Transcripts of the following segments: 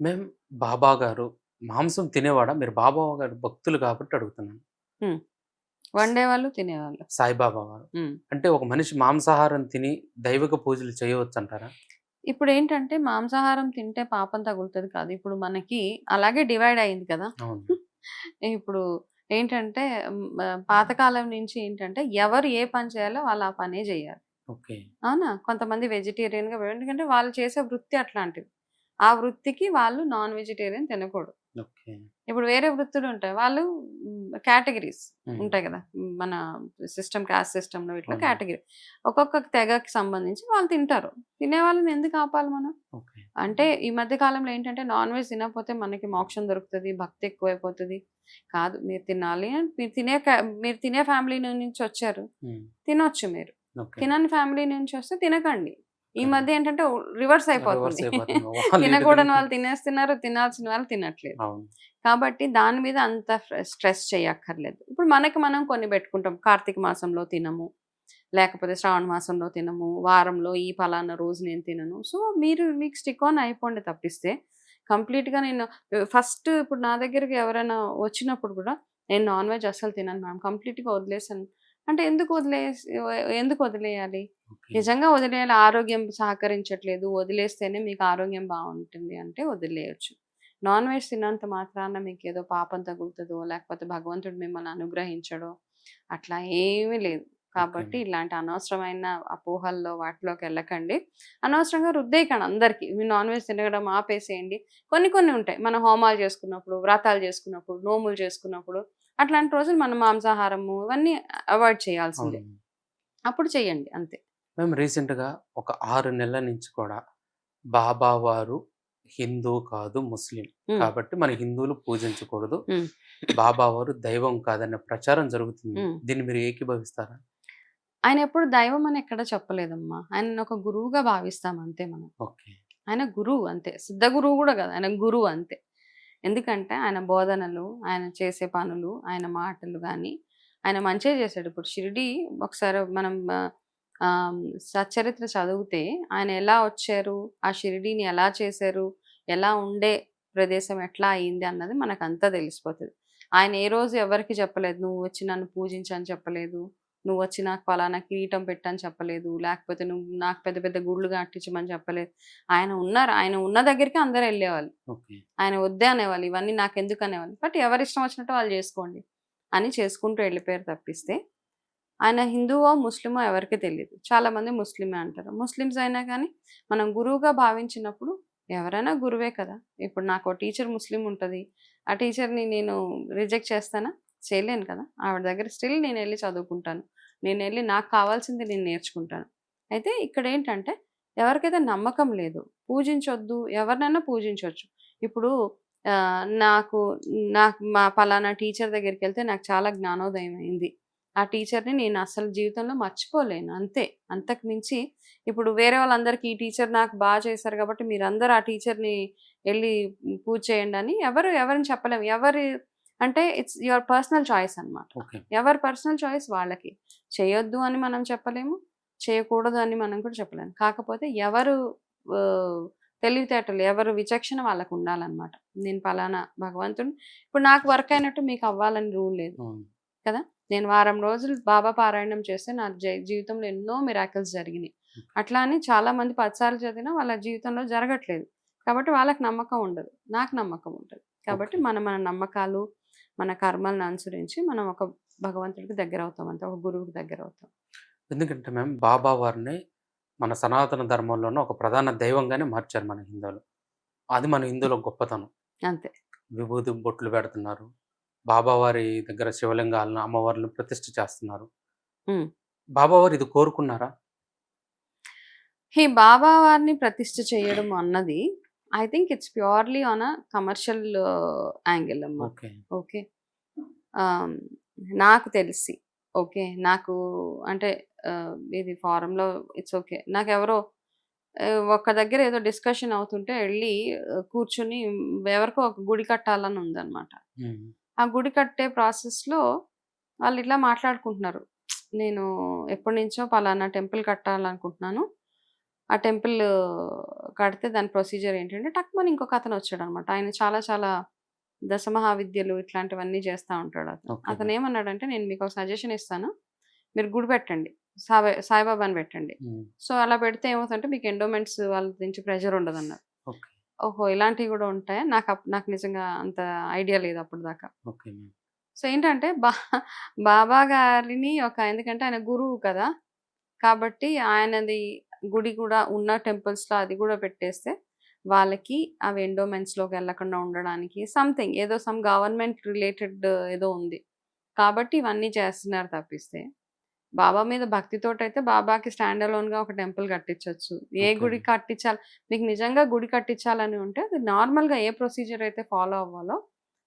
మేము బాబా గారు మాంసం తినేవాడా? మీరు బాబా గారు భక్తులు కాబట్టి అడుగుతున్నాను. వండేవాళ్ళు తినేవాళ్ళు. సాయిబాబా ఉమ్. అంటే ఒక మనిషి మాంసాహారం తిని దైవిక పూజలు చేయవచ్చు అంటారా ఇప్పుడు ఏంటంటే మాంసాహారం తింటే పాపం తగులుతుంది కాదు. ఇప్పుడు మనకి అలాగే డివైడ్ అయింది కదా. అవును. ఇప్పుడు ఏంటంటే మ్, పాతకాలం నుంచి ఏంటంటే ఎవరు ఏ పని చేయాలో వాళ్ళు ఆ పనే చేయాలి. ఓకే. అవునా? కొంతమంది వెజిటేరియన్గా ఎందుకంటే వాళ్ళు చేసే వృత్తి అట్లాంటివి ఆ వృత్తికి వాళ్ళు నాన్ వెజిటేరియన్ తినకూడదు. ఇప్పుడు వేరే వృత్తులు ఉంటాయి. వాళ్ళు కేటగిరీస్. ఉంటాయి కదా. మన సిస్టమ్ క్యాస్ట్ సిస్టమ్లో ఇట్లా. కేటగిరీ. ఒక్కొక్క తెగకి సంబంధించి వాళ్ళు తింటారు. తినే వాళ్ళని ఎందుకు ఆపాలి మనం? అంటే ఈ మధ్య కాలంలో ఏంటంటే నాన్ వెజ్ తినకపోతే మనకి మోక్షం దొరుకుతుంది భక్తి ఎక్కువైపోతుంది. కాదు మీరు తినాలి మీరు తినే మీరు తినే ఫ్యామిలీ నుంచి వచ్చారు. తినొచ్చు మీరు. తినని ఫ్యామిలీ నుంచి వస్తే తినకండి. ఈ. మధ్య ఏంటంటే రివర్స్ అయిపోతుంది. తినకూడని వాళ్ళు తినేస్తున్నారు తినాల్సిన వాళ్ళు తినట్లేదు. కాబట్టి దాని మీద అంత స్ట్రెస్ చేయక్కర్లేదు. ఇప్పుడు మనకి మనం కొన్ని పెట్టుకుంటాం. కార్తీక మాసంలో తినము లేకపోతే శ్రావణ మాసంలో తినము వారంలో ఈ ఫలానా రోజు నేను తినను. సో మీరు మీకు స్టిక్ ఆన్ అయిపోండి తప్పిస్తే కంప్లీట్గా నేను ఫస్ట్ ఇప్పుడు నా దగ్గరికి ఎవరైనా వచ్చినప్పుడు కూడా నేను నాన్ వెజ్ అస్సలు తినను మ్యామ్. కంప్లీట్గా వదిలేసాను. అంటే ఎందుకు వదిలే ఎందుకు వదిలేయాలి? నిజంగా వదిలేయాలి ఆరోగ్యం సహకరించట్లేదు. వదిలేస్తేనే మీకు ఆరోగ్యం బాగుంటుంది అంటే వదిలేయచ్చు. నాన్ వెజ్ తిన్నంత మాత్రాన మీకు ఏదో పాపం తగులుతుందో లేకపోతే భగవంతుడు మిమ్మల్ని అనుగ్రహించడో అట్లా ఏమీ లేదు. కాబట్టి ఇలాంటి అనవసరమైన అపోహల్లో వాటిలోకి వెళ్ళకండి. అనవసరంగా రుద్దేయకండి అందరికీ. మీరు నాన్ వెజ్ తినడం ఆపేసేయండి. కొన్ని కొన్ని ఉంటాయి. మనం హోమాలు చేసుకున్నప్పుడు వ్రతాలు చేసుకున్నప్పుడు నోములు చేసుకున్నప్పుడు అట్లాంటి రోజులు మనం మాంసాహారము ఇవన్నీ అవాయిడ్ చేయాల్సిందే. అప్పుడు చేయండి అంతే. మేము రీసెంట్గా ఒక ఆరు నెలల నుంచి కూడా బాబా వారు హిందూ కాదు ముస్లిం. కాబట్టి మన హిందువులు పూజించకూడదు. బాబా వారు దైవం కాదనే ప్రచారం జరుగుతుంది. దీన్ని మీరు ఏకీభవిస్తారా? ఆయన ఎప్పుడు దైవం అని ఎక్కడ చెప్పలేదమ్మా. ఆయన ఒక గురువుగా భావిస్తాం అంతే మనం. ఓకే. ఆయన గురువు అంతే. సిద్ధ గురువు కూడా కదా ఆయన గురువు అంతే. ఎందుకంటే ఆయన బోధనలు ఆయన చేసే పనులు ఆయన మాటలు కానీ ఆయన మంచిగా చేశాడు. ఇప్పుడు షిరిడి ఒకసారి మనం సచరిత్ర చదివితే ఆయన ఎలా వచ్చారు? ఆ షిరిడీని ఎలా చేశారు? ఎలా ఉండే ప్రదేశం ఎట్లా అయింది అన్నది మనకు అంతా తెలిసిపోతుంది. ఆయన ఏ రోజు ఎవరికి చెప్పలేదు నువ్వు వచ్చి నన్ను పూజించని చెప్పలేదు. నువ్వు వచ్చి నాకు ఫలానా కిరీటం పెట్టని చెప్పలేదు. లేకపోతే నువ్వు నాకు పెద్ద పెద్ద గుళ్ళు కట్టించమని చెప్పలేదు. ఆయన ఉన్నారు. ఆయన ఉన్న దగ్గరికి అందరు వెళ్ళేవాళ్ళు ఆయన వద్దే అనేవాళ్ళు. ఇవన్నీ నాకు ఎందుకు అనేవాళ్ళు. బట్ ఎవరి ఇష్టం వచ్చినట్టు వాళ్ళు చేసుకోండి అని చేసుకుంటూ వెళ్ళిపోయారు తప్పిస్తే. ఆయన హిందువో ముస్లిమో ఎవరికి తెలియదు చాలా మంది ముస్లిమే అంటారు. ముస్లిమ్స్ అయినా కానీ మనం గురువుగా భావించినప్పుడు ఎవరైనా గురువే కదా. ఇప్పుడు నాకు టీచర్ ముస్లిం ఉంటుంది. ఆ టీచర్ని నేను రిజెక్ట్ చేస్తానా? చేయలేను కదా. ఆవిడ దగ్గర స్టిల్ నేను వెళ్ళి చదువుకుంటాను. నేను వెళ్ళి నాకు కావాల్సింది నేను నేర్చుకుంటాను. అయితే ఇక్కడ ఏంటంటే ఎవరికైతే నమ్మకం లేదు పూజించొద్దు ఎవరినైనా పూజించవచ్చు ఇప్పుడు నాకు నాకు మా పలానా టీచర్ దగ్గరికి వెళ్తే నాకు చాలా జ్ఞానోదయం అయింది. ఆ టీచర్ని నేను అసలు జీవితంలో మర్చిపోలేను అంతే. అంతకు మించి ఇప్పుడు వేరే వాళ్ళందరికీ ఈ టీచర్ నాకు బాగా చేశారు కాబట్టి మీరందరూ ఆ టీచర్ని వెళ్ళి పూజ చేయండి అని ఎవరు ఎవరిని చెప్పలేము. ఎవరి అంటే ఇట్స్ యువర్ పర్సనల్ చాయిస్ అన్నమాట. ఓకే. ఎవరి పర్సనల్ చాయిస్ వాళ్ళకి. చేయొద్దు అని మనం చెప్పలేము. చేయకూడదు అని మనం కూడా చెప్పలేము. కాకపోతే ఎవరు తెలివితేటలు ఎవరు విచక్షణ వాళ్ళకు ఉండాలన్నమాట. నేను పలానా భగవంతుడు ఇప్పుడు నాకు వర్క్ అయినట్టు మీకు అవ్వాలని రూల్ లేదు. అవును. నేను వారం రోజులు బాబా పారాయణం చేస్తే నా జీ- జీవితంలో ఎన్నో మిరాకిల్స్ జరిగినాయి. అట్లా అని చాలా మంది పదిసార్లు చదివినా వాళ్ళ జీవితంలో జరగట్లేదు. కాబట్టి వాళ్ళకి నమ్మకం ఉండదు. నాకు నమ్మకం ఉంటుంది. కాబట్టి. మన మన నమ్మకాలు మన కర్మలను అనుసరించి మనం ఒక భగవంతుడికి దగ్గర అవుతాం అంతే ఒక గురువుకి దగ్గర అవుతాం ఎందుకంటే మేము బాబా వారిని మన సనాతన ధర్మంలోనే ఒక ప్రధాన దైవంగానే మార్చారు మన హిందువులు. అది మన హిందువుల గొప్పతనం. అంతే. విభూతి బొట్లు పెడుతున్నారు. బాబావారి దగ్గర శివలింగాలను అమ్మవారిని ప్రతిష్ఠ చేస్తున్నారు. బాబావారు ఇది కోరుకున్నారా? ఈ బాబా వారిని ప్రతిష్ఠ చేయడం అన్నది I think it's purely on a commercial angle అమ్మా. ఓకే. నాకు తెలిసి ఓకే. నాకు అంటే ఇది ఫారంలో ఇట్స్ ఓకే. నాకు ఎవరో ఒక దగ్గర ఏదో డిస్కషన్ అవుతుంటే వెళ్ళి కూర్చుని ఎవరికో ఒక గుడి కట్టాలని ఉందన్నమాట. ఆ గుడి కట్టే ప్రాసెస్లో వాళ్ళు ఇట్లా మాట్లాడుకుంటున్నారు. నేను ఎప్పటి నుంచో పలానా టెంపుల్ కట్టాలనుకుంటున్నాను. ఆ టెంపుల్ కడితే దాని ప్రొసీజర్ ఏంటంటే టక్మని ఇంకొక అతను వచ్చాడు అనమాట ఆయన చాలా చాలా దశమహావిద్యలు ఇట్లాంటివన్నీ చేస్తూ ఉంటాడు అతను. అతను ఏమన్నాడంటే నేను మీకు ఒక సజెషన్ ఇస్తాను. మీరు గుడి పెట్టండి. సాయి సాయిబాబాని పెట్టండి. సో అలా పెడితే ఏమవుతుందంటే మీకు ఎండోమెంట్స్ వాళ్ళ నుంచి ప్రెషర్ ఉండదు అన్నారు ఓహో ఇలాంటివి కూడా ఉంటాయా? నాకు నాకు నిజంగా అంత ఐడియా లేదు అప్పుడు దాకా. సో ఏంటంటే బా బాబా గారిని ఒక ఎందుకంటే ఆయన గురువు కదా. కాబట్టి ఆయనది గుడి కూడా ఉన్న టెంపుల్స్లో అది కూడా పెట్టేస్తే వాళ్ళకి అవి ఎండోమెంట్స్లోకి వెళ్ళకుండా ఉండడానికి సంథింగ్ ఏదో సమ్ గవర్నమెంట్ రిలేటెడ్ ఏదో ఉంది. కాబట్టి ఇవన్నీ చేస్తున్నారు తప్పిస్తే. బాబా మీద భక్తితోటి అయితే బాబాకి స్టాండ్గా ఒక టెంపుల్ కట్టించవచ్చు ఏ. గుడి కట్టించాలి మీకు నిజంగా గుడి కట్టించాలని ఉంటే అది నార్మల్గా ఏ ప్రొసీజర్ అయితే ఫాలో అవ్వాలో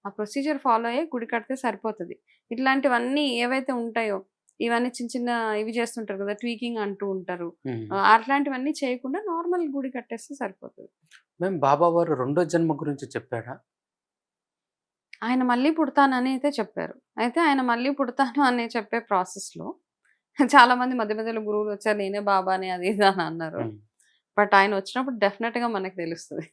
ఆ ప్రొసీజర్ ఫాలో అయ్యి గుడి కడితే సరిపోతుంది. ఇట్లాంటివన్నీ ఏవైతే ఉంటాయో ఇవన్నీ చిన్న చిన్న ఇవి చేస్తుంటారు కదా ట్వీకింగ్ అంటూ ఉంటారు. అట్లాంటివన్నీ చేయకుండా నార్మల్ గుడి కట్టేస్తే సరిపోతుంది. మ్యామ్ బాబా వారు రెండో జన్మ గురించి చెప్పాడా ఆయన మళ్ళీ పుడతానని అయితే చెప్పారు. అయితే ఆయన మళ్ళీ పుడతాను అని చెప్పే ప్రాసెస్లో చాలా మంది మధ్య మధ్యలో గురువులు వచ్చారు నేనే బాబాని అది ఇది అని అన్నారు. బట్ ఆయన వచ్చినప్పుడు డెఫినెట్గా మనకు తెలుస్తుంది.